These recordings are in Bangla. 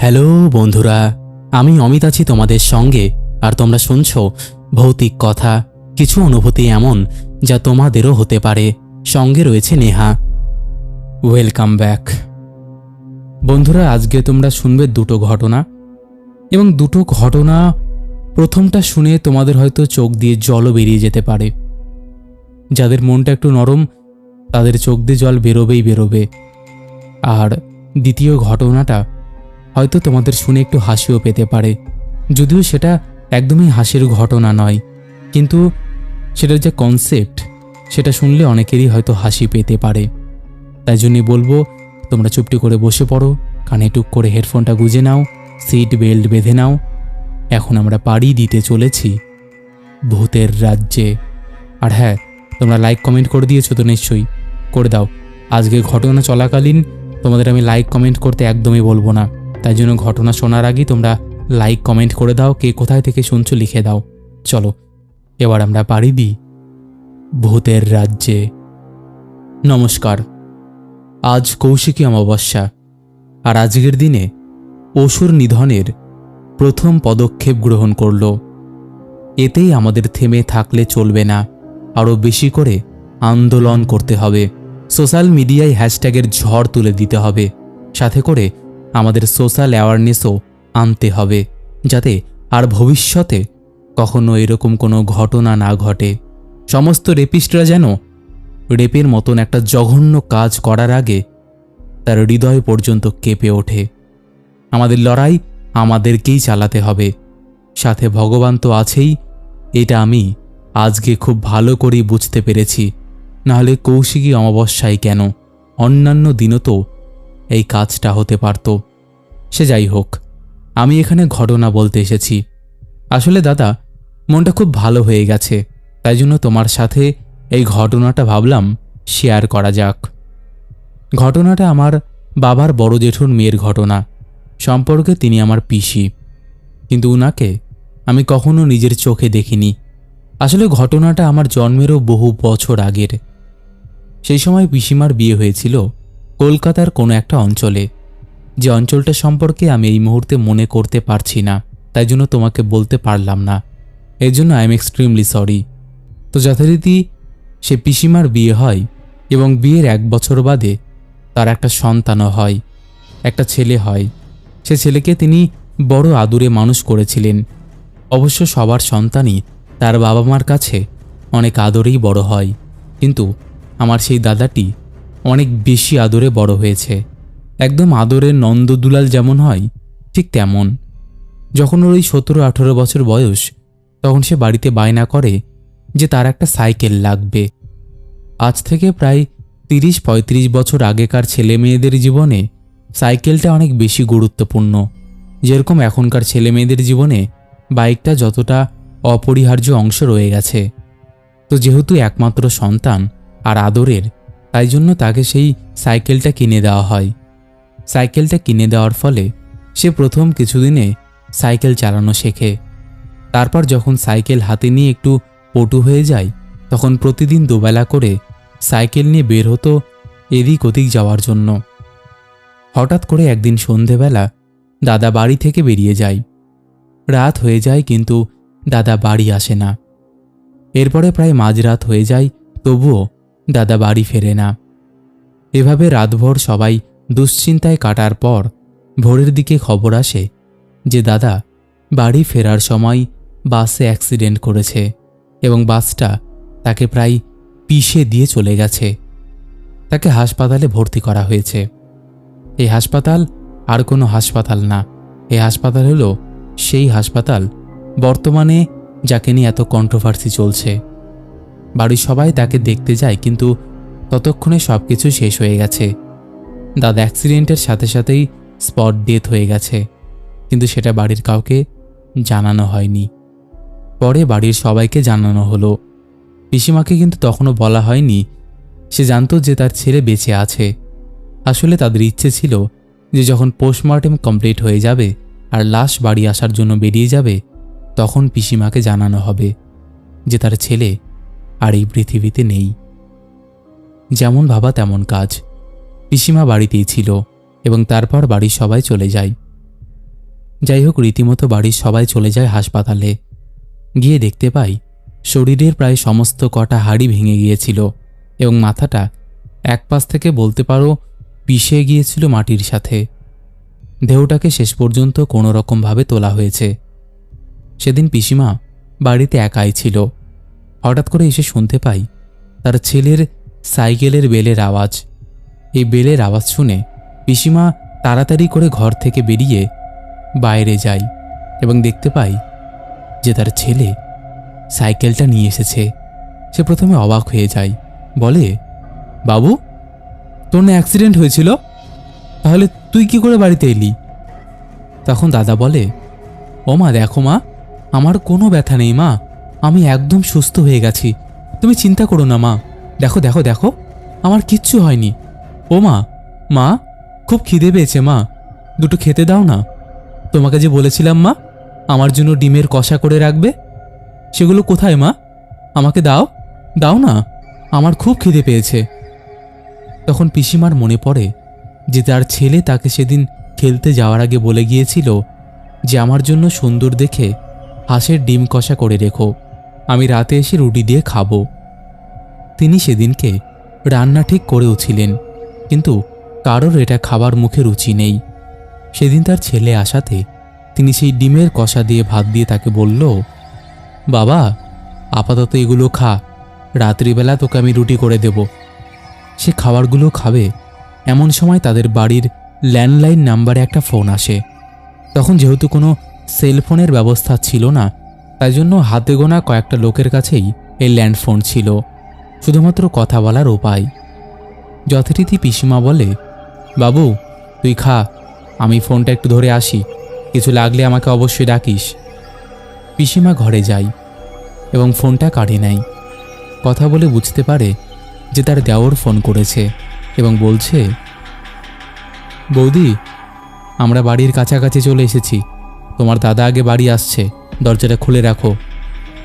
হ্যালো বন্ধুরা, আমি অমিত আছি তোমাদের সঙ্গে, আর তোমরা শুনছ ভৌতিক কথা, কিছু অনুভূতি এমন যা তোমাদেরও হতে পারে। সঙ্গে রয়েছে নেহা। Welcome back. বন্ধুরা, আজকে তোমরা শুনবে দুটো ঘটনা, এবং দুটো ঘটনা প্রথমটা শুনে তোমাদের হয়তো চোখ দিয়ে জলও বেরিয়ে যেতে পারে। যাদের মনটা একটু নরম, তাদের চোখ দিয়ে জল বেরোবেই বেরোবে। আর দ্বিতীয় ঘটনাটা হয়তো তোমাদের শুনে একটু হাসিও পেতে পারে। যদিও সেটা একদমই হাসির ঘটনা নয়, কিন্তু সেটার যে কনসেপ্ট সেটা শুনলে অনেকেরই হয়তো হাসি পেতে পারে। তাই জন্যই বলব, তোমরা চুপটি করে বসে পড়ো, কানে টুক করে হেডফোনটা গুজে নাও, সিট বেল্ট বেঁধে নাও। এখন আমরা পাড়ি দিতে চলেছি ভূতের রাজ্যে। আর হ্যাঁ তোমরা লাইক কমেন্ট করে দিয়েছ তো নিশ্চয়ই। করে দাও। আজকে ঘটনা চলাকালীন তোমাদের আমি লাইক কমেন্ট করতে একদমই বলব না। তাই জন্য ঘটনা শোনার আগেই তোমরা লাইক কমেন্ট করে দাও, কে কোথায় থেকে শুনছো লিখে দাও। চলো, এবার আমরা পাড়ি দিই ভূতের রাজ্যে। নমস্কার, আজ কৌশিকী অমাবস্যা, আর আজকের দিনে অসুর নিধনের প্রথম পদক্ষেপ গ্রহণ করল। এতেই আমাদের থেমে থাকলে চলবে না, আরও বেশি করে আন্দোলন করতে হবে। সোশ্যাল মিডিয়ায় হ্যাশট্যাগের ঝড় তুলে দিতে হবে, সাথে করে আমাদের সোশ্যাল অ্যাওয়ারনেসও আনতে হবে, যাতে আর ভবিষ্যতে কখনো এরকম কোনো ঘটনা না ঘটে। সমস্ত রেপিস্টরা যেন রেপের মতন একটা জঘন্য কাজ করার আগে তার হৃদয় পর্যন্ত কেঁপে ওঠে। আমাদের লড়াই আমাদেরকেই চালাতে হবে। সাথে ভগবান তো আছেই, এটা আমি আজকে খুব ভালো করেই বুঝতে পেরেছি। নাহলে কৌশিকী অমাবস্যায় কেন? অন্যান্য দিনও তো এই কাজটা হতে পারত। সে যাই হোক, আমি এখানে ঘটনা বলতে এসেছি। আসলে দাদা, মনটা খুব ভালো হয়ে গেছে, তাই জন্য তোমার সাথে এই ঘটনাটা ভাবলাম শেয়ার করা যাক। ঘটনাটা আমার বাবার বড় জেঠুর মেয়ের ঘটনা, সম্পর্কে তিনি আমার পিসি। কিন্তু উনাকে আমি কখনো নিজের চোখে দেখিনি। আসলে ঘটনাটা আমার জন্মেরও বহু বছর আগের। সেই সময় পিসিমার বিয়ে হয়েছিল কলকাতার কোনো একটা অঞ্চলে। যে অঞ্চলটা সম্পর্কে আমি এই মুহূর্তে মনে করতে পারছি না, তাই জন্য তোমাকে বলতে পারলাম না। এর জন্য আই এম এক্সট্রিমলি সরি তো যথারীতি সে পিসিমার বিয়ে হয় এবং বিয়ের এক বছর বাদে তার একটা সন্তানও হয়, একটা ছেলে হয়। সে ছেলেকে তিনি বড় আদুরে মানুষ করেছিলেন। অবশ্য সবার সন্তানই তার বাবা মার কাছে অনেক আদরেই বড় হয়। কিন্তু আমার সেই দাদাটি অনেক বেশি আদরে বড় হয়েছে। একদম আদরের নন্দদুলাল যেমন হয়, ঠিক তেমন। যখন ওর ওই সতেরো আঠেরো বছর বয়স, তখন সে বাড়িতে বায়না করে যে তার একটা সাইকেল লাগবে। আজ থেকে প্রায় তিরিশ পঁয়ত্রিশ বছর আগেকার ছেলে মেয়েদের জীবনে সাইকেলটা অনেক বেশি গুরুত্বপূর্ণ। যেরকম এখনকার ছেলে মেয়েদের জীবনে বাইকটা যতটা অপরিহার্য অংশ রয়ে গেছে। তো যেহেতু একমাত্র সন্তান আর আদরের তাই জন্য তাকে সেই সাইকেলটা কিনে দেওয়া হয়। সাইকেলটা কিনে দেওয়ার ফলে সে প্রথম কিছুদিনে সাইকেল চালানো শেখে। তারপর যখন সাইকেল হাতে নিয়ে একটু পটু হয়ে যায়, তখন প্রতিদিন দুবেলা করে সাইকেল নিয়ে বের হতো এদিক ওদিক যাওয়ার জন্য। হঠাৎ করে একদিন সন্ধেবেলা দাদা বাড়ি থেকে বেরিয়ে যায়। রাত হয়ে যায় কিন্তু দাদা বাড়ি আসে না। এরপরে প্রায় মাঝরাত হয়ে যায়, তবুও দাদা বাড়ি ফেরে না। এভাবে রাতভর সবাই দুশ্চিন্তায় কাটার পর ভোরের দিকে খবর আসে যে দাদা বাড়ি ফেরার সময় বাসে অ্যাক্সিডেন্ট করেছে এবং বাসটা তাকে প্রায় পিষে দিয়ে চলে গেছে। তাকে হাসপাতালে ভর্তি করা হয়েছে। এই হাসপাতাল আর কোনো হাসপাতাল না। এই হাসপাতাল হলো সেই হাসপাতাল বর্তমানে যাকে নিয়ে এত কন্ট্রোভার্সি চলছে। বাড়ির সবাই তাকে দেখতে যায়, কিন্তু ততক্ষণে সব কিছু শেষ হয়ে গেছে। দাদা অ্যাক্সিডেন্টের সাথে সাথেই স্পট ডেথ হয়ে গেছে, কিন্তু সেটা বাড়ির কাউকে জানানো হয়নি। পরে বাড়ির সবাইকে জানানো হলো। পিসিমাকে কিন্তু তখনও বলা হয়নি। সে জানতো যে তার ছেলে বেঁচে আছে। আসলে তাদের ইচ্ছে ছিল যে যখন পোস্টমর্টেম কমপ্লিট হয়ে যাবে আর লাশ বাড়ি আসার জন্য বেরিয়ে যাবে, তখন পিসিমাকে জানানো হবে যে তার ছেলে আর এই পৃথিবীতে নেই। যেমন ভাবা তেমন কাজ। পিসিমা বাড়িতেই ছিল এবং তারপর বাড়ির সবাই চলে যায়। যাই হোক, রীতিমতো বাড়ির সবাই চলে যায় হাসপাতালে। গিয়ে দেখতে পাই, শরীরের প্রায় সমস্ত কটা হাড়ি ভেঙে গিয়েছিল এবং মাথাটা এক পাশ থেকে বলতে পারো পিষে গিয়েছিল মাটির সাথে। দেহটাকে শেষ পর্যন্ত কোনো রকমভাবে তোলা হয়েছে। সেদিন পিসিমা বাড়িতে একাই ছিল। হঠাৎ করে এসে শুনতে পাই তার ছেলের সাইকেলের বেলের আওয়াজ। এই বেলের আওয়াজ শুনে পিসিমা তাড়াতাড়ি করে ঘর থেকে বেরিয়ে বাইরে যায় এবং দেখতে পাই যে তার ছেলে সাইকেলটা নিয়ে এসেছে। সে প্রথমে অবাক হয়ে যায়, বলে, বাবু, তোর না অ্যাক্সিডেন্ট হয়েছিল? তাহলে তুই কি করে বাড়িতে এলি? তখন দাদা বলে ও মা দেখো মা, আমার কোনো ব্যথা নেই মা আমি একদম সুস্থ হয়ে গেছি। তুমি চিন্তা করো না, মা। দেখো দেখো দেখো। আমার কিচ্ছু হয়নি। ও মা মা, খুব খিদে পেয়েছে, মা। দুটো খেতে দাও না। তোমাকে যে বলেছিলাম, মা, আমার জন্য ডিমের কষা করে রাখবে। সেগুলো কোথায়, মা? আমাকে দাও। দাও না। আমার খুব খিদে পেয়েছে। তখন পিসিমার মনে পড়ে যে তার ছেলে তাকে সেদিন খেলতে যাওয়ার আগে বলে গিয়েছিল যে, আমার জন্য সুন্দর দেখে হাঁসের ডিম কষা করে রেখো। আমি রাতে এসে রুটি দিয়ে খাব। তিনি সেদিনকে রান্না ঠিক করেও ছিলেন কিন্তু কারোর এটা খাবার মুখে রুচি নেই। সেদিন তার ছেলে আসাতে তিনি সেই ডিমের কষা দিয়ে ভাত দিয়ে তাকে বলল, বাবা, আপাতত এগুলো খা, রাত্রিবেলা তোকে আমি রুটি করে দেব। সে খাবারগুলো খাবে, এমন সময় তাদের বাড়ির ল্যান্ডলাইন নাম্বারে একটা ফোন আসে। তখন যেহেতু কোনো সেলফোনের ব্যবস্থা ছিল না তাই জন্য হাতে গোনা কয়েকটা লোকের কাছেই এই ল্যান্ডফোন ছিল। শুধুমাত্র কথা বলার উপায়। যথারীতি পিসিমা বলে, বাবু, তুই খা, আমি ফোনটা একটু ধরে আসি, কিছু লাগলে আমাকে অবশ্যই ডাকিস। পিসিমা ঘরে যায় এবং ফোনটা কাটে নেয়। কথা বলে বুঝতে পারে যে তার দেওর ফোন করেছে এবং বলছে, বৌদি, আমরা বাড়ির কাছাকাছি চলে এসেছি। তোমার দাদা আগে বাড়ি আসছে। দরজাটা খুলে রাখো।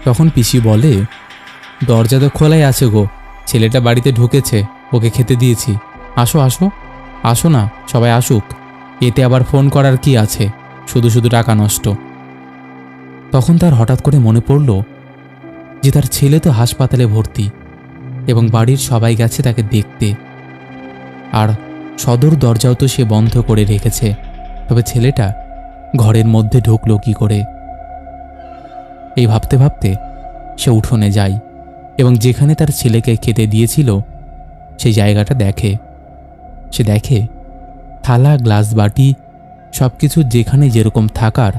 তখন পিসি বলে, দরজা তো খোলাই আছে গো। ছেলেটা বাড়িতে ঢুকেছে, ওকে খেতে দিয়েছি। আসো আসো। আসো না, সবাই আসুক। এতে আবার ফোন করার কি আছে? শুধু শুধু টাকা নষ্ট। তখন তার হঠাৎ করে মনে পড়ল যে তার ছেলে তো হাসপাতালে ভর্তি এবং বাড়ির সবাই গেছে তাকে দেখতে। আর সদর দরজাও তো সে বন্ধ করে রেখেছে। তবে ছেলেটা ঘরের মধ্যে ঢুকলো কি করে? এই ভাবতে ভাবতে সে উঠোনে যায় এবং যেখানে তার ছেলেকে খেতে দিয়েছিল, সেই জায়গাটা দেখে। সে দেখে থালা, গ্লাস, বাটি সব কিছু যেখানে যেরকম থাকার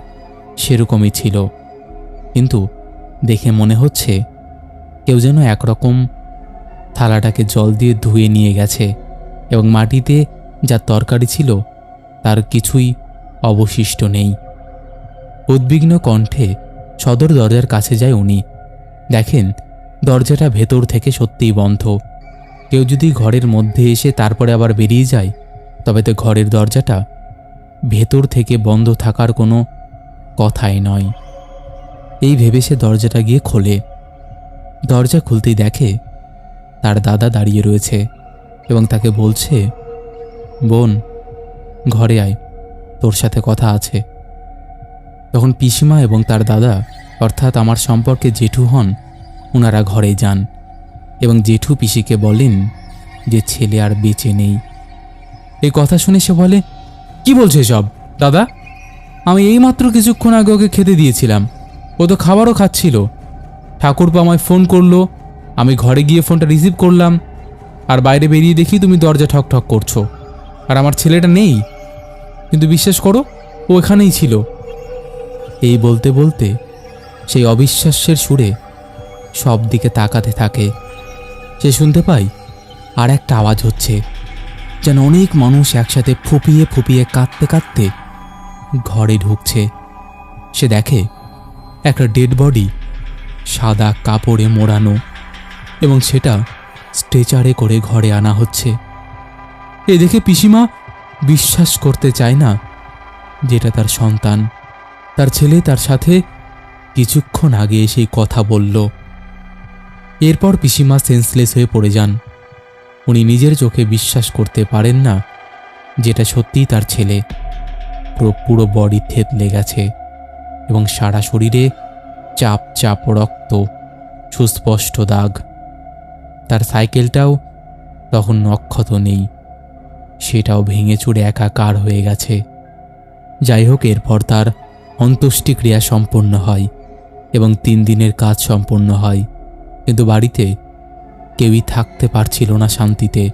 সেরকমই ছিল। কিন্তু দেখে মনে হচ্ছে কেউ যেন একরকম থালাটাকে জল দিয়ে ধুয়ে নিয়ে গেছে এবং মাটিতে যা তরকারি ছিল তার কিছুই অবশিষ্ট নেই। উদ্বিগ্ন কণ্ঠে সদর দরজার কাছে যায় উনি। দেখেন, দরজাটা ভেতর থেকে সত্যিই বন্ধ। কেউ যদি ঘরের মধ্যে এসে তারপরে আবার বেরিয়ে যায়, তবে তো ঘরের দরজাটা ভেতর থেকে বন্ধ থাকার কোনো কথাই নয়। এই ভেবে সে দরজাটা গিয়ে খোলে। দরজা খুলতেই দেখে, তার দাদা দাঁড়িয়ে রয়েছে এবং তাকে বলছে, বোন, ঘরে আয়, তোর সাথে কথা আছে। তখন পিসিমা এবং তার দাদা, অর্থাৎ আমার সম্পর্কে জেঠু হন ওনারা ঘরে যান এবং জেঠু পিসিকে বলেন যে ছেলে আর বেঁচে নেই। এই কথা শুনে সে বলে, কি বলছে সব দাদা? আমি এইমাত্র কিছুক্ষণ আগে ওকে খেতে দিয়েছিলাম। ও তো খাবারও খাচ্ছিল। ঠাকুরপো আমায় ফোন করল, আমি ঘরে গিয়ে ফোনটা রিসিভ করলাম আর বাইরে বেরিয়ে দেখি তুমি দরজা ঠক ঠক করছ। আর আমার ছেলেটা নেই। কিন্তু বিশ্বাস করো, ও এখানেই ছিল। এই বলতে বলতে সেই অবিশ্বাস্যের সুরে সব দিকে তাকাতে থাকে। সে শুনতে পাই আর একটা আওয়াজ হচ্ছে, যেন অনেক মানুষ একসাথে ফুপিয়ে ফুপিয়ে কাঁদতে কাঁদতে ঘরে ঢুকছে। সে দেখে একটা ডেড বডি সাদা কাপড়ে মোড়ানো এবং সেটা স্ট্রেচারে করে ঘরে আনা হচ্ছে। এ দেখে পিসিমা বিশ্বাস করতে চায় না যেটা তার সন্তান। তার ছেলে তার সাথে কিছুক্ষণ আগে সেই কথা বলল। এরপর পিসিমা সেন্সলেস হয়ে পড়ে যান। উনি নিজের চোখে বিশ্বাস করতে পারেন না যেটা সত্যিই তার ছেলে। পুরো- বডি থেতলে গেছে এবং সারা শরীরে চাপ চাপ, রক্ত, সুস্পষ্ট দাগ। তার সাইকেলটাও তখন অক্ষত নেই। সেটাও ভেঙে চুরে একাকার হয়ে গেছে। যাই হোক, এরপর তার অন্ত্যেষ্টিক্রিয়া সম্পন্ন হয় এবং তিন দিনের কাজ সম্পন্ন হয়। কিন্তু বাড়িতে কেউই থাকতে পারছিল না শান্তিতে,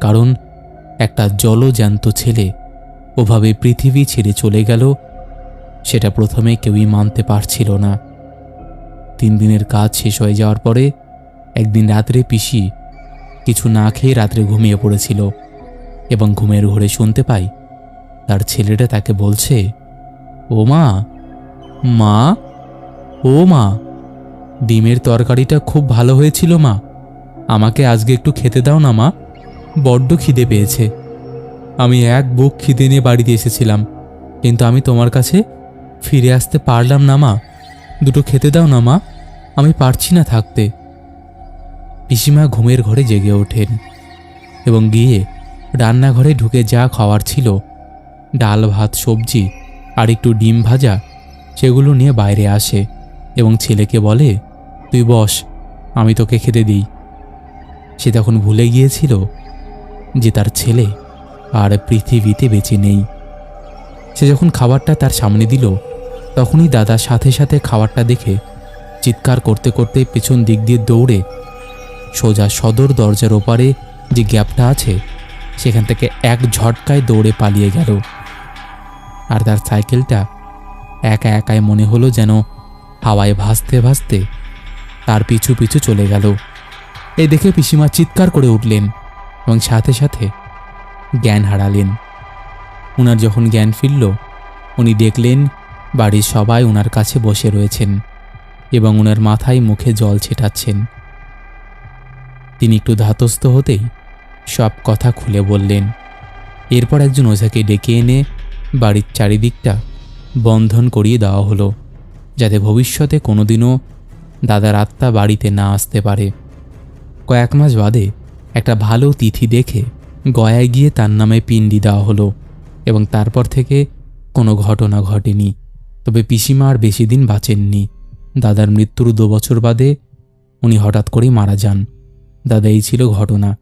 কারণ একটা জলজ্যান্ত ছেলে ওভাবে পৃথিবী ছেড়ে চলে গেল, সেটা প্রথমে কেউই মানতে পারছিল না। তিন দিনের কাজ শেষ হয়ে যাওয়ার পরে একদিন রাত্রে পিসি কিছু না খেয়ে রাত্রে ঘুমিয়ে পড়েছিল এবং ঘুমের ঘোরে শুনতে পাই তার ছেলেটা তাকে বলছে ও মা মা ও মা ডিমের তরকারিটা খুব ভালো হয়েছিল মা। আমাকে আজকে একটু খেতে দাও না মা, বড্ড খিদে পেয়েছে। আমি এক বুক খিদে নিয়ে বাড়িতে এসেছিলাম, কিন্তু আমি তোমার কাছে ফিরে আসতে পারলাম না মা। দুটো খেতে দাও না মা, আমি পারছি না থাকতে। পিসিমা ঘুমের ঘরে জেগে ওঠেন এবং গিয়ে রান্নাঘরে ঢুকে যা খাওয়ার ছিল, ডাল, ভাত, সবজি আর একটু ডিম ভাজা, সেগুলো নিয়ে বাইরে আসে এবং ছেলেকে বলে, তুই বস, আমি তোকে খেতে দিই। সে তখন ভুলে গিয়েছিল যে তার ছেলে আর পৃথিবীতে বেঁচে নেই। সে যখন খাবারটা তার সামনে দিল, তখনই দাদা সাথে সাথে খাবারটা দেখে চিৎকার করতে করতে পেছন দিক দিয়ে দৌড়ে সোজা সদর দরজার ওপারে যে গ্যাপটা আছে, সেখান থেকে এক ঝটকায় দৌড়ে পালিয়ে গেল। আর তার সাইকেলটা একা একাই মনে হলো যেন হাওয়ায় ভাসতে ভাসতে তার পিছু পিছু চলে গেল। এই দেখে পিসিমা চিৎকার করে উঠলেন এবং সাথে সাথে জ্ঞান হারালেন। উনার যখন জ্ঞান ফিরল, উনি দেখলেন বাড়ির সবাই ওনার কাছে বসে রয়েছেন এবং ওনার মাথায় মুখে জল ছেটাচ্ছেন। তিনি একটু ধাতস্থ হতেই সব কথা খুলে বললেন। এরপর একজন ওঝাকে ডেকে এনে বাড়ির চারিদিকটা বন্ধন করিয়ে দেওয়া হলো, যাতে ভবিষ্যতে কোনোদিনও দাদার আত্মা বাড়িতে না আসতে পারে। কয়েক মাস বাদে একটা ভালো তিথি দেখে গয়ায় গিয়ে তার নামে পিণ্ডি দেওয়া হলো এবং তারপর থেকে কোনো ঘটনা ঘটেনি। তবে পিসিমা আর বেশি দিন বাঁচেননি। দাদার মৃত্যুর দু বছর বাদে উনি হঠাৎ করেই মারা যান। দাদা, এই ছিল ঘটনা।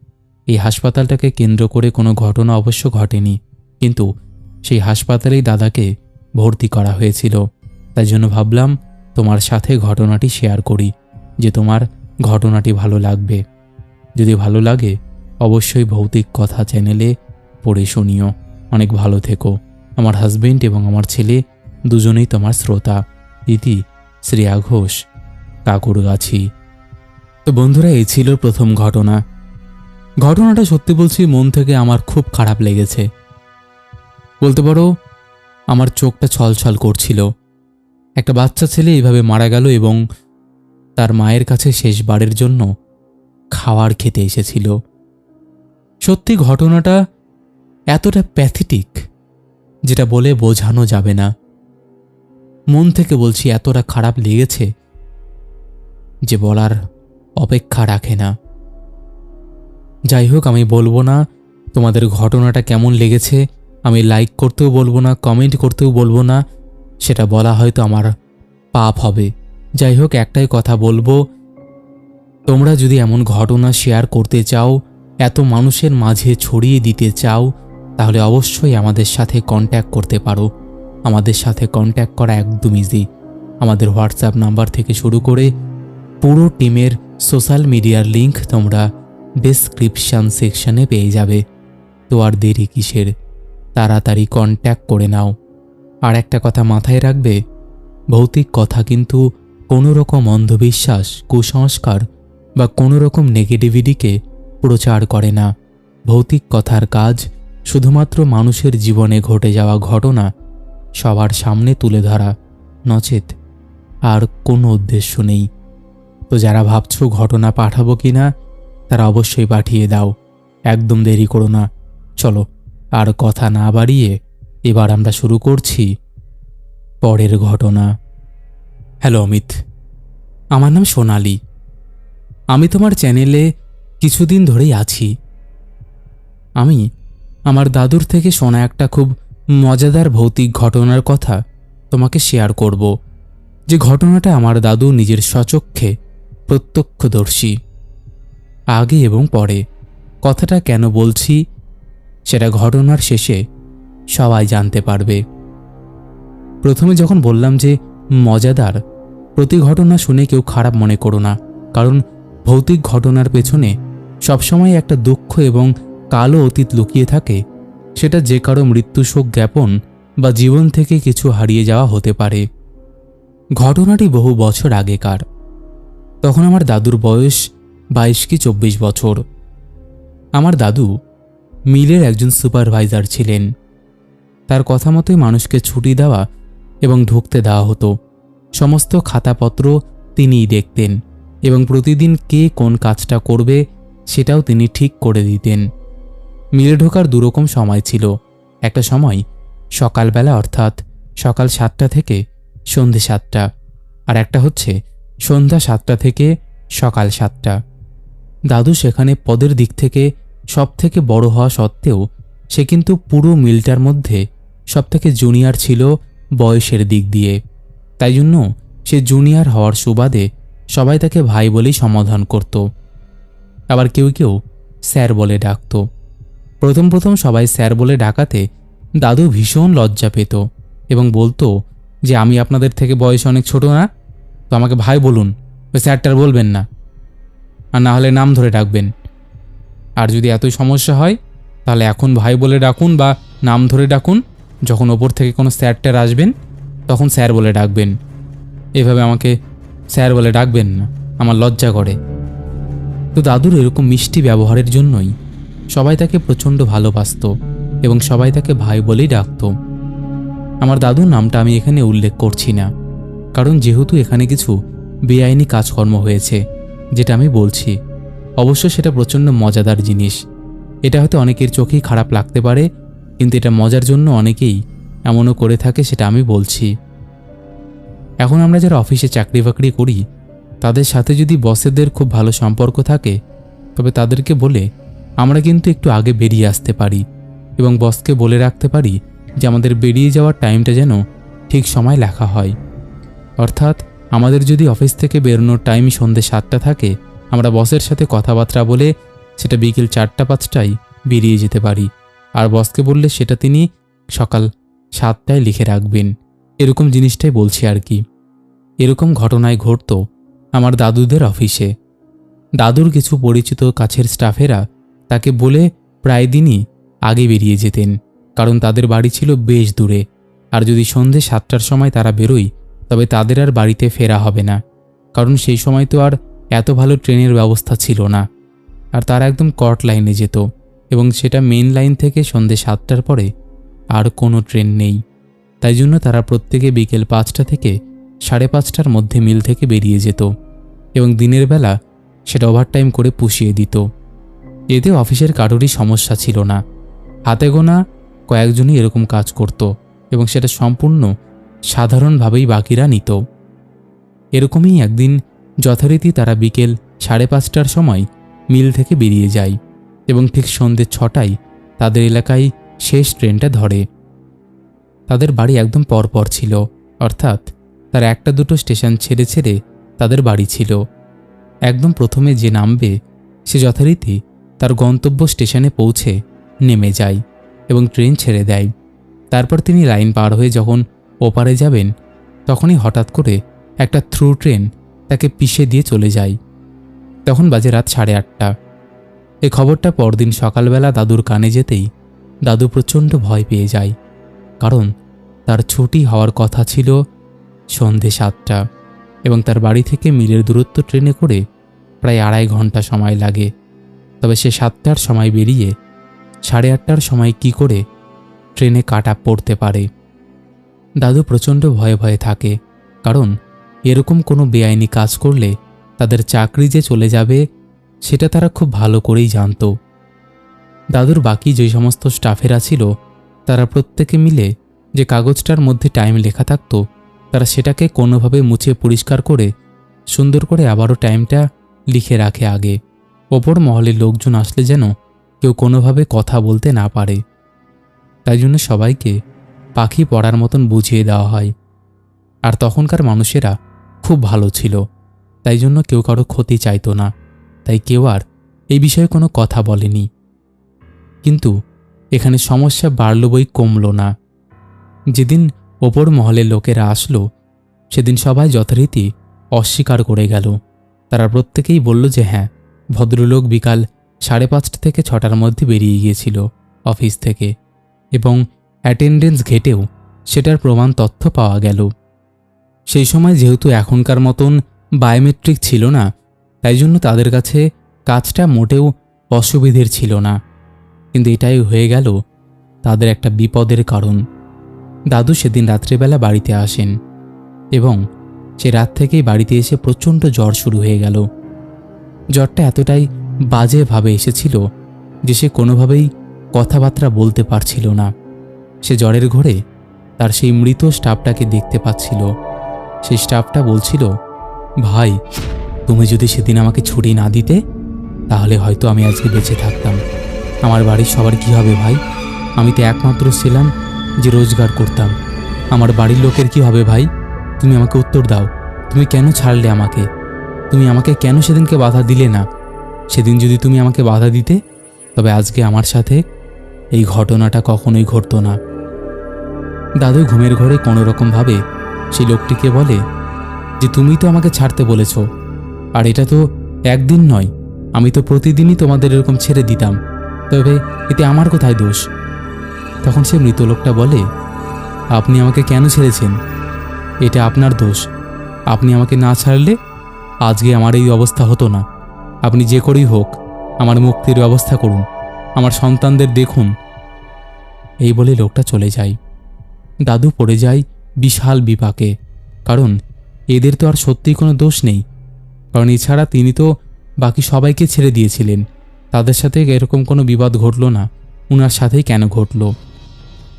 এই হাসপাতালটাকে কেন্দ্র করে কোনো ঘটনা অবশ্য ঘটেনি। কিন্তু সেই হাসপাতালেই দাদাকে ভর্তি করা হয়েছিল। তাই জন্য ভাবলাম, তোমার সাথে ঘটনাটি শেয়ার করি, যে তোমার ঘটনাটি ভালো লাগবে। যদি ভালো লাগে, অবশ্যই ভৌতিক কথা চ্যানেলে পড়ে শুনিও। অনেক ভালো থেকো। আমার হাজবেন্ড এবং আমার ছেলে দুজনেই তোমার শ্রোতা। ইতি শ্রেয়া ঘোষ, কাকুরগাছি। তো বন্ধুরা, এই ছিল প্রথম ঘটনা। ঘটনাটা সত্যি বলছি, মন থেকে আমার খুব খারাপ লেগেছে। বলতে পারো, আমার চোখটা ছলছল করছিল। একটা বাচ্চা ছেলে এইভাবে মারা গেল এবং তার মায়ের কাছে শেষবারের জন্য খাওয়ার খেতে এসেছিল। সত্যি ঘটনাটা এতটা প্যাথেটিক, যেটা বলে বোঝানো যাবে না। মন থেকে বলছি, এতটা খারাপ লেগেছে যে বলার অপেক্ষা রাখে না। যাই হোক, আমি বলব না তোমাদের ঘটনাটা কেমন লেগেছে। আমি লাইক করতেও বলব না কমেন্ট করতেও বলব না, সেটা বলা হয়তো আমার পাপ হবে। যাই হোক, একটাই কথা বলব, তোমরা যদি এমন ঘটনা শেয়ার করতে চাও, এত মানুষের মাঝে ছড়িয়ে দিতে চাও, তাহলে অবশ্যই আমাদের সাথে কন্ট্যাক্ট করতে পারো। আমাদের সাথে কন্ট্যাক্ট করা একদম ইজি আমাদের হোয়াটসঅ্যাপ নাম্বার থেকে শুরু করে পুরো টিমের সোশ্যাল মিডিয়ার লিংক তোমরা ডেসক্রিপশান সেকশনে পেয়ে যাবে। তো আর দেরি কিসের? তাড়াতাড়ি কন্ট্যাক্ট করে নাও। আর একটা কথা মাথায় রাখবে, ভৌতিক কথা কিন্তু কোনো রকম অন্ধবিশ্বাস, কুসংস্কার বা কোনো রকম নেগেটিভিটিকে প্রচার করে না। ভৌতিক কথার কাজ শুধুমাত্র মানুষের জীবনে ঘটে যাওয়া ঘটনা সবার সামনে তুলে ধরা, নচেত আর কোনো উদ্দেশ্য নেই। তো যারা ভাবছ ঘটনা পাঠাবো কি না তারা অবশ্যই পাঠিয়ে দাও। একদম দেরি করো না। চলো। আর কথা না বাড়িয়ে এবার আমরা শুরু করছি পরের ঘটনা। হ্যালো, অমিত। আমার নাম সোনালি। আমি তোমার চ্যানেলে কিছুদিন ধরেই আছি। আমি আমার দাদুর থেকে শোনা একটা খুব মজাদার ভৌতিক ঘটনার কথা তোমাকে শেয়ার করব। যে ঘটনাটা আমার দাদু নিজের স্বচক্ষে প্রত্যক্ষদর্শী। আগে এবং পরে কথাটা কেন বলছি সেটা ঘটনার শেষে সবাই জানতে পারবে। প্রথমে যখন বললাম যে মজাদার, প্রতি ঘটনা শুনে কেউ খারাপ মনে করো না, কারণ ভৌতিক ঘটনার পেছনে সবসময় একটা দুঃখ এবং কালো অতীত লুকিয়ে থাকে। সেটা যে কারও মৃত্যু শোক জ্ঞাপন বা জীবন থেকে কিছু হারিয়ে যাওয়া হতে পারে। ঘটনাটি বহু বছর আগেকার। তখন আমার দাদুর বয়স বাইশ কি চব্বিশ বছর। আমার দাদু মিলের একজন সুপারভাইজার ছিলেন। তার কথা মতোই মানুষকে ছুটি দেওয়া এবং ঢুকতে দেওয়া হতো। সমস্ত খাতাপত্র তিনিই দেখতেন এবং প্রতিদিন কে কোন কাজটা করবে সেটাও তিনি ঠিক করে দিতেন। মিলে ঢোকার দুরকম সময় ছিল। একটা সময় সকালবেলা অর্থাৎ সকাল সাতটা থেকে সন্ধে সাতটা আর একটা হচ্ছে সন্ধ্যা সাতটা থেকে সকাল সাতটা। দাদু সেখানে পদের দিক থেকে সব থেকে বড় হওয়া সত্ত্বেও, সে কিন্তু পুরো মিলটার মধ্যে সবথেকে জুনিয়র ছিল বয়সের দিক দিয়ে। তাই জন্য সে জুনিয়র হওয়ার সুবাদে সবাই তাকে ভাই বলেই সমাধান করত। আবার কেউ কেউ স্যার বলে ডাকত। প্রথম প্রথম সবাই স্যার বলে ডাকাতে দাদু ভীষণ লজ্জা পেত এবং বলতো যে, আমি আপনাদের থেকে বয়স অনেক ছোট না, তো আমাকে ভাই বলুন, স্যারটার বলবেন না। আর না হলে নাম ধরে ডাকবেন। আর যদি এতই সমস্যা হয়, তাহলে এখন ভাই বলে ডাকুন বা নাম ধরে ডাকুন। যখন ওপর থেকে কোনো স্যার ট্যার আসবেন, তখন স্যার বলে ডাকবেন। এভাবে আমাকে স্যার বলে ডাকবেন না, আমার লজ্জা করে। তো দাদুর এরকম মিষ্টি ব্যবহারের জন্যই সবাই তাকে প্রচণ্ড ভালোবাসত এবং সবাই তাকে ভাই বলেই ডাকত। আমার দাদুর নামটা আমি এখানে উল্লেখ করছি না, কারণ যেহেতু এখানে কিছু বেআইনি কাজকর্ম হয়েছে, যেটা আমি বলছি। অবশ্য সেটা প্রচণ্ড মজাদার জিনিস। এটা হয়তো অনেকের চোখেই খারাপ লাগতে পারে, কিন্তু এটা মজার জন্য অনেকেই এমনও করে থাকে সেটা আমি বলছি। এখন আমরা যারা অফিসে চাকরি বাকরি করি, তাদের সাথে যদি বসেদের খুব ভালো সম্পর্ক থাকে, তবে তাদেরকে বলে আমরা কিন্তু একটু আগে বেরিয়ে আসতে পারি এবং বসকে বলে রাখতে পারি যে আমাদের বেরিয়ে যাওয়ার টাইমটা যেন ঠিক সময় লেখা হয়। অর্থাৎ আমাদের যদি অফিস থেকে বেরোনোর টাইম সন্ধ্যে সাতটা থাকে আমরা বসের সাথে কথাবার্তা বলে সেটা বিকেল চারটা পাঁচটায় বেরিয়ে যেতে পারি। আর বসকে বললে সেটা তিনি সকাল সাতটায় লিখে রাখবেন। এরকম জিনিসটাই বলছি আর কি। এরকম ঘটনায় ঘটত আমার দাদুদের অফিসে। দাদুর কিছু পরিচিত কাছের স্টাফেরা তাকে বলে প্রায় দিনই আগে বেরিয়ে যেতেন, কারণ তাদের বাড়ি ছিল বেশ দূরে। আর যদি সন্ধে সাতটার সময় তারা বেরোয়, তবে তাদের আর বাড়িতে ফেরা হবে না, কারণ সেই সময় তো আর এত ভালো ট্রেনের ব্যবস্থা ছিল না। আর তারা একদম কট লাইনে যেত এবং সেটা মেন লাইন থেকে সন্ধে সাতটার পরে আর কোনো ট্রেন নেই। তাই জন্য তারা প্রত্যেকে বিকেল পাঁচটা থেকে সাড়ে পাঁচটার মধ্যে মিল থেকে বেরিয়ে যেত এবং দিনের বেলা সেটা ওভারটাইম করে পুষিয়ে দিত। এতে অফিসের কারোরই সমস্যা ছিল না। হাতে গোনা কয়েকজনই এরকম কাজ করত এবং সেটা সম্পূর্ণ সাধারণভাবেই বাকিরা নিত। এরকমই একদিন যথারীতি তারা বিকেল সাড়ে পাঁচটার সময় মিল থেকে বেরিয়ে যায় এবং ঠিক সন্ধ্যে ছটায় তাদের এলাকায় শেষ ট্রেনটা ধরে। তাদের বাড়ি একদম পরপর ছিল, অর্থাৎ তার একটা দুটো স্টেশন ছেড়ে ছেড়ে তাদের বাড়ি ছিল। একদম প্রথমে যে নামবে, সে যথারীতি তার গন্তব্য স্টেশনে পৌঁছে নেমে যায় এবং ট্রেন ছেড়ে দেয়। তারপর তিনি লাইন পার হয়ে যখন ওপারে যাবেন, তখনই হঠাৎ করে একটা থ্রু ট্রেন তাকে পিষে দিয়ে চলে যায় তখন বাজে রাত সাড়ে আটটা। এ খবরটা পরদিন সকালবেলা দাদুর কানে যেতেই দাদু প্রচণ্ড ভয় পেয়ে যায়, কারণ তার ছুটি হওয়ার কথা ছিল সন্ধে সাতটা এবং তার বাড়ি থেকে মিলের দূরত্ব ট্রেনে করে প্রায় আড়াই ঘণ্টা সময় লাগে। তবে সে সাতটার সময় বেরিয়ে সাড়ে আটটার সময় কি করে ট্রেনে কাটা পড়তে পারে। দাদু প্রচণ্ড ভয়ে ভয়ে থাকে, কারণ এরকম কোনো বেআইনি কাজ করলে তাদের চাকরি যে চলে যাবে, সেটা তারা খুব ভালো করেই জানত। দাদুর বাকি যে সমস্ত স্টাফেরা ছিল, তারা প্রত্যেকে মিলে যে কাগজটার মধ্যে টাইম লেখা থাকতো, তারা সেটাকে কোনোভাবে মুছে পরিষ্কার করে, সুন্দর করে আবারও টাইমটা লিখে রাখে আগে। ওপর মহলের লোকজন আসলে যেন কেউ কোনোভাবে কথা বলতে না পারে। তাই জন্য সবাইকে পাখি পড়ার মতন বুঝিয়ে দেওয়া হয়। আর তখনকার মানুষেরা খুব ভালো ছিল। তাই জন্য কেউ কারও ক্ষতি চাইতো না। তাই কেউ আর এই বিষয়ে কোনো কথা বলেনি। কিন্তু এখানে সমস্যা বাড়ল বই কমল না। যেদিন ওপর মহলের লোকেরা আসলো, সেদিন সবাই যথারীতি অস্বীকার করে গেল। তারা প্রত্যেকেই বলল যে হ্যাঁ ভদ্রলোক বিকাল সাড়ে পাঁচটা থেকে ছটার মধ্যে বেরিয়ে গিয়েছিল অফিস থেকে এবং অ্যাটেন্ডেন্স ঘেটেও সেটার প্রমাণ তথ্য পাওয়া গেল। সেই সময় যেহেতু এখনকার মতন বায়োমেট্রিক ছিল না, তাই জন্য তাদের কাছে কাজটা মোটেও অসুবিধের ছিল না। কিন্তু এটাই হয়ে গেল তাদের একটা বিপদের কারণ। দাদু সেদিন রাত্রেবেলা বাড়িতে আসেন এবং সে রাত থেকেই বাড়িতে এসে প্রচণ্ড জ্বর শুরু হয়ে গেল। জ্বরটা এতটাই বাজেভাবে এসেছিল যে সে কোনোভাবেই কথাবার্তা বলতে পারছিল না। সে জ্বরের ঘোরে তার সেই মৃত স্টাফটাকে দেখতে পাচ্ছিল। সেই স্টাফটা বলছিল, ভাই, তুমি যদি সেদিন আমাকে ছুটি না দিতে, তাহলে হয়তো আমি আজকে বেঁচে থাকতাম। আমার বাড়ির সবার কি হবে ভাই? আমি তো একমাত্র ছিলাম যে রোজগার করতাম। আমার বাড়ির লোকের কি হবে ভাই? তুমি আমাকে উত্তর দাও। তুমি কেন ছাড়লে আমাকে? তুমি আমাকে কেন সেদিনকে বাধা দিলে না? সেদিন যদি তুমি আমাকে বাধা দিতে, তবে আজকে আমার সাথে এই ঘটনাটা কখনোই ঘটতো না। দাদু ঘুমের ঘরে কোনো রকমভাবে সেই লোকটিকে বলে যে, তুমি তো আমাকে ছাড়তে বলেছ। আর এটা তো একদিন নয়। আমি তো প্রতিদিনই তোমাদের এরকম ছেড়ে দিতাম। তবে এতে আমার কোথায় দোষ? তখন সে মৃত লোকটা বলে, আপনি আমাকে কেন ছেড়েছেন? এটা আপনার দোষ। আপনি আমাকে না ছাড়লে আজকে আমার এই অবস্থা হতো না। আপনি যে করেই হোক, আমার মুক্তির ব্যবস্থা করুন। আমার সন্তানদের দেখুন। এই বলে লোকটা চলে যায়। দাদু পড়ে যায় বিশাল বিপাকে। কারণ এদের তো আর সত্যিই কোনো দোষ নেই। কারণ এছাড়া তিনি তো বাকি সবাইকে ছেড়ে দিয়েছিলেন। তাদের সাথে এরকম কোনো বিবাদ ঘটল না। উনার সাথেই কেন ঘটল?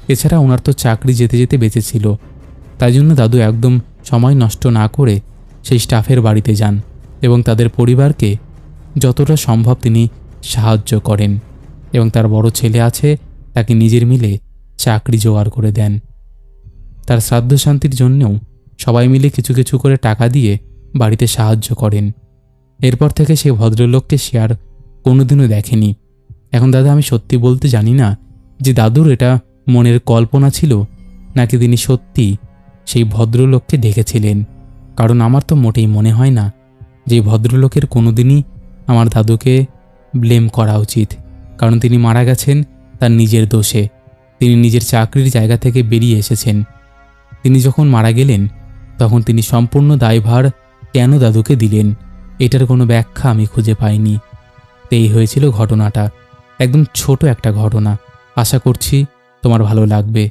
এছাড়া ওনার তো চাকরি যেতে যেতে বেঁচেছিল। তাই জন্য দাদু একদম সময় নষ্ট না করে সেই স্টাফের বাড়িতে যান এবং তাদের পরিবারকে যতটা সম্ভব তিনি সাহায্য করেন এবং তার বড় ছেলে আছে তাকে নিজের মিলে চাকরি জোগাড় করে দেন। তার শ্রাদ্ধ শান্তির জন্যও সবাই মিলে কিছু কিছু করে টাকা দিয়ে বাড়িতে সাহায্য করেন। এরপর থেকে সে ভদ্রলোককে সে আর কোনোদিনও দেখেনি। এখন দাদা, আমি সত্যি বলতে জানি না যে দাদুর এটা মনের কল্পনা ছিল নাকি তিনি সত্যি সেই ভদ্রলোককে দেখেছিলেন। কারণ আমার তো মোটেই মনে হয় না যে ভদ্রলোকের কোনোদিনই আমার দাদুকে ব্লেম করা উচিত। কারণ তিনি মারা গেছেন তার নিজের দোষে। তিনি নিজের চাকরির জায়গা থেকে বেরিয়ে এসেছেন। তিনি যখন মারা গেলেন, তখন তিনি সম্পূর্ণ দায়ভার কেন দাদুকে দিলেন, এটার কোনো ব্যাখ্যা আমি খুঁজে পাইনি। এই হয়েছিল ঘটনাটা, একদম ছোট একটা ঘটনা। আশা করছি তোমার ভালো লাগবে।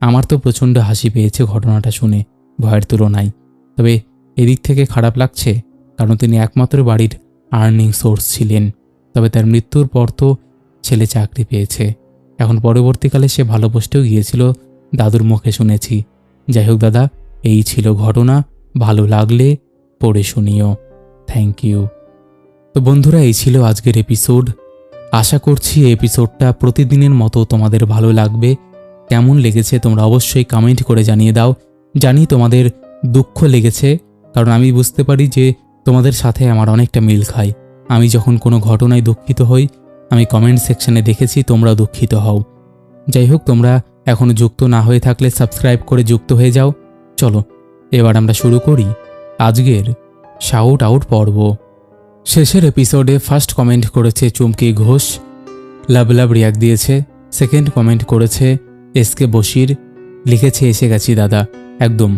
আমার তো প্রচণ্ড হাসি পেয়েছে ঘটনাটা শুনে, ভয়ের তুলনায়। তবে এদিক থেকে খারাপ লাগছে, কারণ তিনি একমাত্র বাড়ির আর্নিং সোর্স ছিলেন। তবে তার মৃত্যুর পর তো ছেলে চাকরি পেয়েছে। এখন পরবর্তীকালে সে ভালো পোস্টেও গিয়েছিল, দাদুর মুখে শুনেছি। যাই হোক দাদা, এই ছিল ঘটনা। ভালো লাগলে পড়ে শুনিও। থ্যাংক ইউ তো বন্ধুরা, এই ছিল আজকের এপিসোড আশা করছি এপিসোডটা প্রতিদিনের মতো তোমাদের ভালো লাগবে। কেমন লেগেছে তোমরা অবশ্যই কমেন্ট করে জানিয়ে দাও। জানি তোমাদের দুঃখ লেগেছে, কারণ আমি বুঝতে পারি যে তোমাদের সাথে আমার অনেকটা মিল খায়। আমি যখন কোনো ঘটনায় দুঃখিত হই, আমি কমেন্ট সেকশনে দেখেছি তোমরা দুঃখিত হও। যাই হোক, তোমরা এখনও যুক্ত না হয়ে থাকলে সাবস্ক্রাইব করে যুক্ত হয়ে যাও। চলো, এবার আমরা শুরু করি আজকের শাউট আউট পর্ব। শেষের এপিসোডে ফার্স্ট কমেন্ট করেছে চুমকি ঘোষ, লাভ লাভ রিয়াক দিয়েছে। সেকেন্ড কমেন্ট করেছে এসকে বশির, লিখেছে এসে গেছি দাদা, একদম।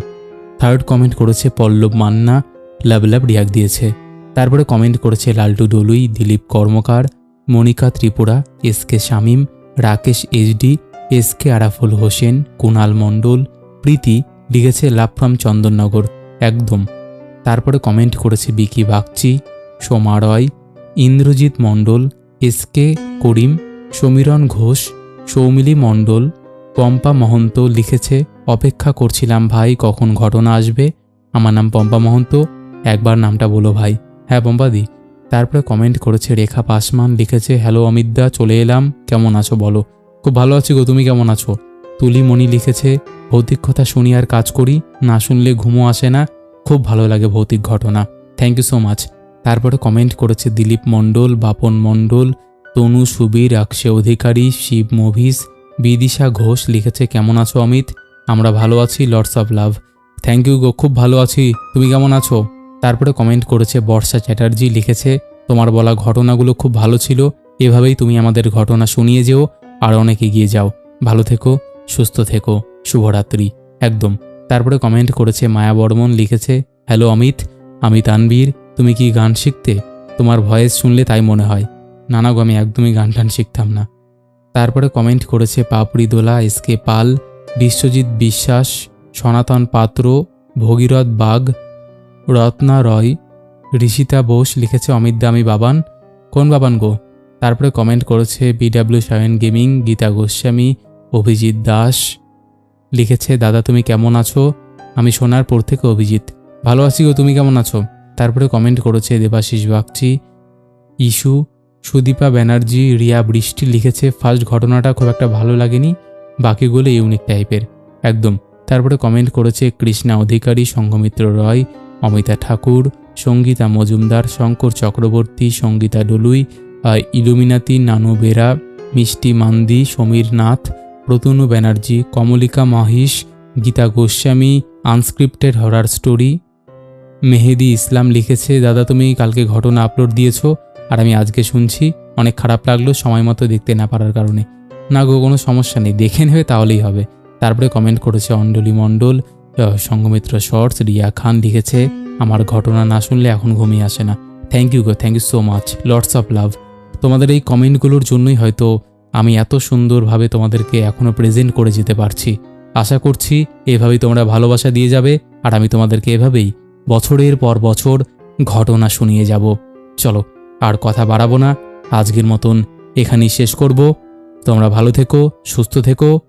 থার্ড কমেন্ট করেছে পল্লব মান্না, লাভ লাভ রিয়াক দিয়েছে। তারপরে কমেন্ট করেছে Laltu Doloi, Dilip Karmakar, Monika Tripura S K Shamim, Rakesh HD S K Araful Hossain Kunal Mondal, Priti লিখেছে লাভ ফ্রম চন্দননগর, একদম। তারপরে কমেন্ট করেছে বিকি বাগচি, সোমা রয়, ইন্দ্রজিৎ মণ্ডল, এস কে করিম, সমীরণ ঘোষ, সৌমিলি মণ্ডল, পম্পা মহন্ত লিখেছে, অপেক্ষা করছিলাম ভাই, কখন ঘটনা আসবে? আমার নাম পম্পা মহন্ত, একবার নামটা বলো ভাই। হ্যাঁ পম্পাদি তারপরে কমেন্ট করেছে রেখা পাসমান, লিখেছে, হ্যালো অমিতদা, চলে এলাম, কেমন আছো বলো? খুব ভালো আছি গো, তুমি কেমন আছো? তুলিমণি লিখেছে, ভৌতিক কথা শুনি আর কাজ করি, না শুনলে ঘুমো আসে না। খুব ভালো লাগে ভৌতিক ঘটনা। থ্যাংক ইউ সো মাচ তারপরে কমেন্ট করেছে দিলীপ মণ্ডল, বাপন মণ্ডল, তনু, সুবীর অক্ষে অধিকারী, শিব মুভিস বিদিশা ঘোষ লিখেছে, কেমন আছো অমিত? আমরা ভালো আছি lords of love thank you গো, খুব ভালো আছি। তুমি কেমন আছো? তারপরে কমেন্ট করেছে বর্ষা চ্যাটার্জি লিখেছে, তোমার বলা ঘটনাগুলো খুব ভালো ছিল, এভাবেই তুমি আমাদের ঘটনা শুনিয়ে যেও। আর অনেক এগিয়ে যাও। ভালো থেকো, সুস্থ থেকো, শুভরাত্রি। একদম। তারপরে কমেন্ট করেছে মায়া বর্মন, লিখেছে হ্যালো অমিত, আমি তানবীর, তুমি কি গান শিখতে? তোমার ভয়েস শুনলে তাই মনে হয়। নানা না গো, আমি একদমই গান টান শিখতাম না। তারপরে কমেন্ট করেছে পাপড়ি দোলা এস কে পাল, বিশ্বজিৎ বিশ্বাস, সনাতন পাত্র, ভগীরথ বাগ, রত্না রয়, ঋষিতা বোস লিখেছে, অমিত দামি বাবান। কোন বাবান গো? তারপরে কমেন্ট করেছে BW seven gaming Gita Goswami, Abhijit Das. লিখেছে, দাদা, তুমি কেমন আছো? আমি সোনার পর থেকে অভিজিৎ। ভালো আছি গো, তুমি কেমন আছো? তারপরে কমেন্ট করেছে দেবাশিস বাগচি। ইস্যু সুদীপা ব্যানার্জি, রিয়া বৃষ্টি লিখেছে, ফার্স্ট ঘটনাটা খুব একটা ভালো লাগেনি, বাকিগুলো ইউনিক টাইপের একদম। তারপরে কমেন্ট করেছে, Krishna Adhikari Sanghamitra Roy, Amita Thakur, Sangeeta Majumdar, Shankar Chakraborty, Sangeeta Dolui Illuminati Nanu Bera Mishti Mandi Samir Nath Pratanu Banerjee, Kamalika Mahish Gita Goswami, unscripted horror story. Mehedi Islam লিখেছে, দাদা, তুমি কালকে ঘটনা আপলোড দিয়েছ আর আমি আজকে শুনছি। অনেক খারাপ লাগল, সময় মতো দেখতে না পারার কারণে। না গো, কোনো সমস্যা নেই, দেখে নেবে, তাহলেই হবে। তারপরে কমেন্ট করেছে অঞ্জলি মণ্ডল সঙ্গমিত্র শর্টস, রিয়া খান লিখেছে, আমার ঘটনা না শুনলে এখন ঘুমিয়ে আসে না। Thank you go, thank you so much. Loads of love. তোমাদের এই কমেন্টগুলোর জন্যই হয়তো আমি এত সুন্দরভাবে তোমাদেরকে এখনও প্রেজেন্ট করে যেতে পারছি। আশা করছি এভাবেই তোমরা ভালোবাসা দিয়ে যাবে আর আমি তোমাদেরকে এভাবেই বছরের পর বছর ঘটনা শুনিয়ে যাব। চলো, আর কথা বাড়াবো না। আজকের মতন এখানেই শেষ করব। তোমরা ভালো থেকো, সুস্থ থেকো।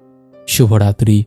শুভরাত্রি।